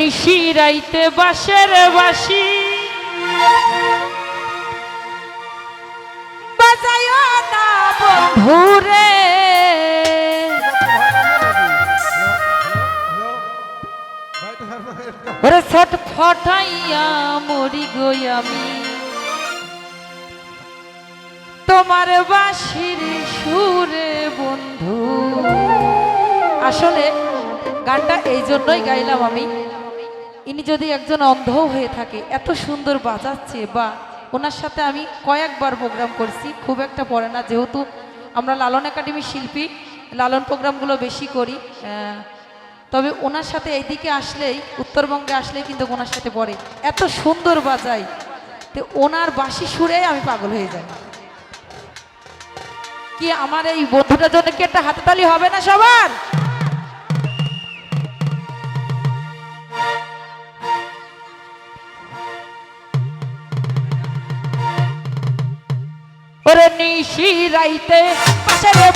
নিশিরাইতে বাসের বাসি বাজায় ওরে ছট ফটাইয়া মরি গই আমি। তোমার বাঁশির সুরে বন্ধু। আসলে গানটা এই জন্যই গাইলাম আমি। ইনি যদি একজন অন্ধ হয়ে থাকে, এত সুন্দর বাজাচ্ছে, বা ওনার সাথে আমি কয়েকবার প্রোগ্রাম করছি, খুব একটা পড়ে না, যেহেতু আমরা লালন একাডেমি শিল্পী, লালন প্রোগ্রামগুলো বেশি করি তবে ওনার সাথে এইদিকে আসলেই, উত্তরবঙ্গে আসলেই কিন্তু ওনার সাথে পড়ে। এত সুন্দর বাজাই তো ওনার বাঁশি সুরে আমি পাগল হয়ে যাই। কি আমার এই বন্ধুটার জন্য কি একটা হাততালি হবে না সবার? ওরে নিশি রাইতে পাশের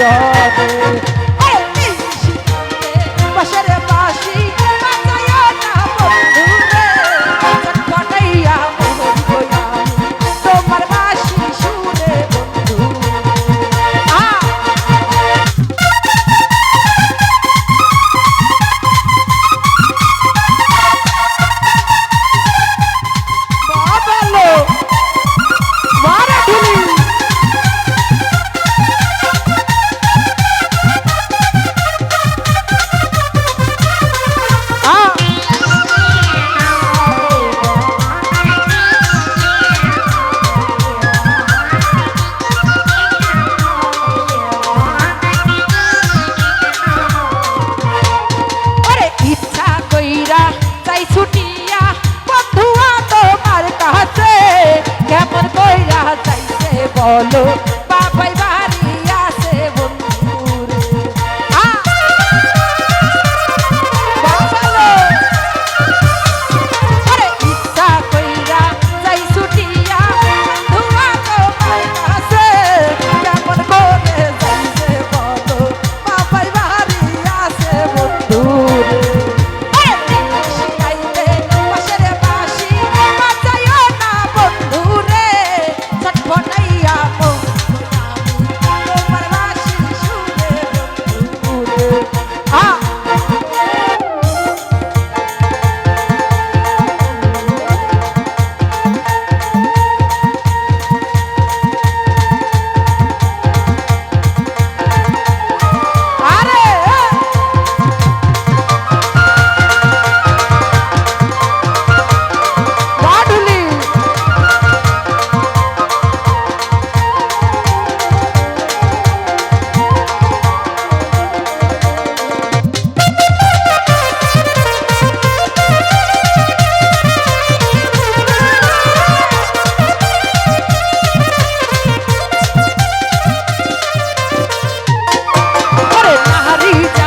দুজনে বলো হারি